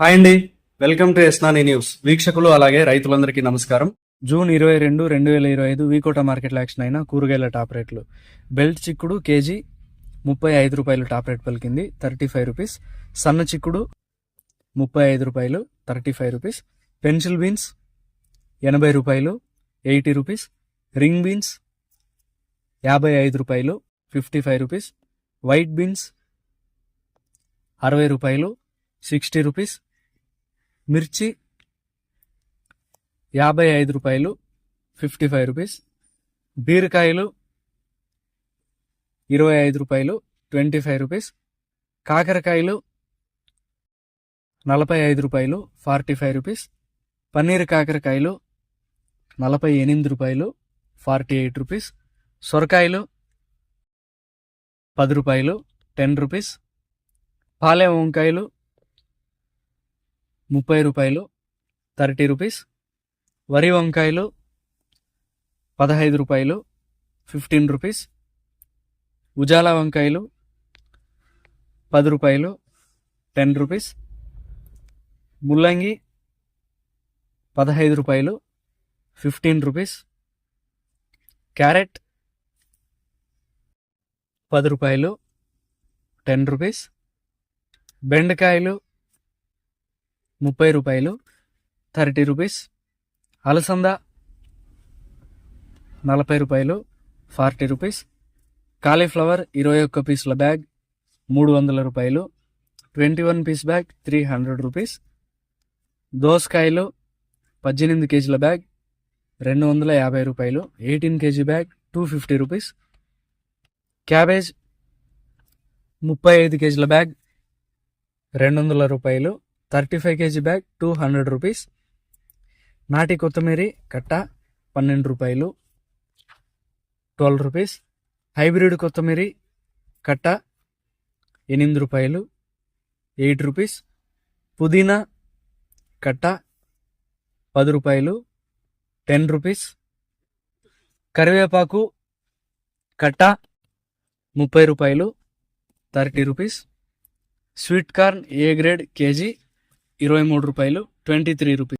Hi అండి. Welcome to ఎస్నాని news. వీక్షకులు అలాగే రైతులందరికీ నమస్కారం. జూన్ ఇరవై రెండు రెండు వేల ఇరవై ఐదు వీకోట మార్కెట్లో యాక్షన్ అయిన కూరగాయల టాప్ రేట్లు. బెల్ట్ చిక్కుడు కేజీ ముప్పై ఐదు రూపాయలు టాప్ రేట్ పలికింది థర్టీ ఫైవ్ రూపీస్. సన్న చిక్కుడు ముప్పై ఐదు రూపాయలు thirty five rupees. Pencil beans ఎనభై రూపాయలు ఎయిటీ రూపీస్. రింగ్ బీన్స్ యాభై ఐదు రూపాయలు fifty five rupees. White beans అరవై రూపాయలు సిక్స్టీ రూపీస్. మిర్చి యాభై ఐదు రూపాయలు ఫిఫ్టీ ఫైవ్ రూపీస్. బీరకాయలు ఇరవై ఐదు రూపాయలు ట్వంటీ ఫైవ్ రూపీస్. కాకరకాయలు నలభై ఐదు రూపాయలు ఫార్టీ ఫైవ్ రూపీస్. పన్నీర్ కాకరకాయలు నలభై ఎనిమిది రూపాయలు ఫార్టీ ఎయిట్ రూపీస్. సొరకాయలు పది రూపాయలు టెన్ రూపీస్. పాలెం వంకాయలు ముప్పై రూపాయలు థర్టీ రూపీస్. వరి వంకాయలు పదహైదు రూపాయలు ఫిఫ్టీన్ రూపీస్. ఉజాలా వంకాయలు పది రూపాయలు టెన్ రూపీస్. ముల్లంగి పదహైదు రూపాయలు ఫిఫ్టీన్ రూపీస్. క్యారెట్ పది రూపాయలు టెన్ రూపీస్. బెండకాయలు ముప్పై రూపాయలు థర్టీ రూపీస్. అలసంద నలభై రూపాయలు ఫార్టీ రూపీస్. కాలీఫ్లవర్ ఇరవై ఒక్క పీసుల బ్యాగ్ మూడు వందల రూపాయలు. Twenty one piece bag three hundred rupees. దోసకాయలు పద్దెనిమిది కేజీల బ్యాగ్ రెండు వందల యాభై రూపాయలు. Eighteen KG bag two fifty rupees. Cabbage ముప్పై ఐదు కేజీల బ్యాగ్ రెండు వందల రూపాయలు. Thirty five KG bag two hundred rupees. నాటి కొత్తిమీర కట్ట పన్నెండు రూపాయలు. Twelve rupees. హైబ్రిడ్ కొత్తిమీర కట్ట ఎనిమిది రూపాయలు. Eight rupees. పుదీనా కట్ట పది రూపాయలు. Ten rupees. కరివేపాకు కట్ట ముప్పై రూపాయలు. Thirty rupees. Sweet corn A grade KG? ఇరవై మూడు రూపాయలు ట్వంటీ త్రీ రూపీస్